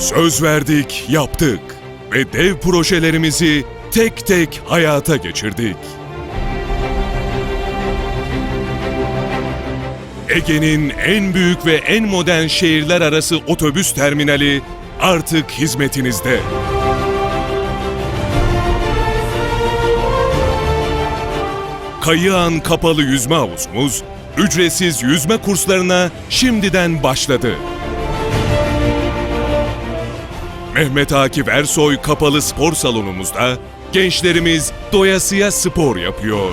Söz verdik, yaptık ve dev projelerimizi tek tek hayata geçirdik. Ege'nin en büyük ve en modern şehirler arası otobüs terminali artık hizmetinizde. Kayıhan Kapalı Yüzme Havuzumuz, ücretsiz yüzme kurslarına şimdiden başladı. Mehmet Akif Ersoy Kapalı Spor Salonumuzda gençlerimiz doyasıya spor yapıyor.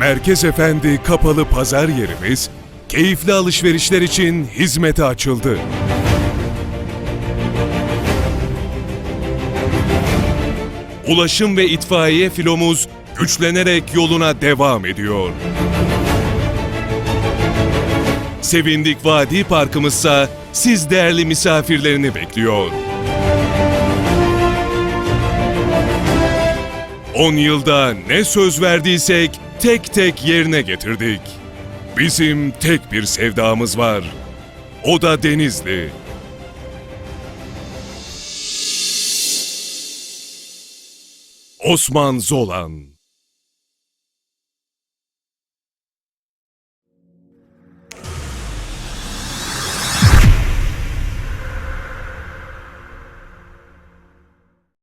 Merkez Efendi Kapalı Pazar yerimiz keyifli alışverişler için hizmete açıldı. Ulaşım ve itfaiye filomuz güçlenerek yoluna devam ediyor. Sevindik Vadi Parkımızsa siz değerli misafirlerini bekliyor. 10 yılda ne söz verdiysek tek tek yerine getirdik. Bizim tek bir sevdamız var. O da Denizli. Osman Zolan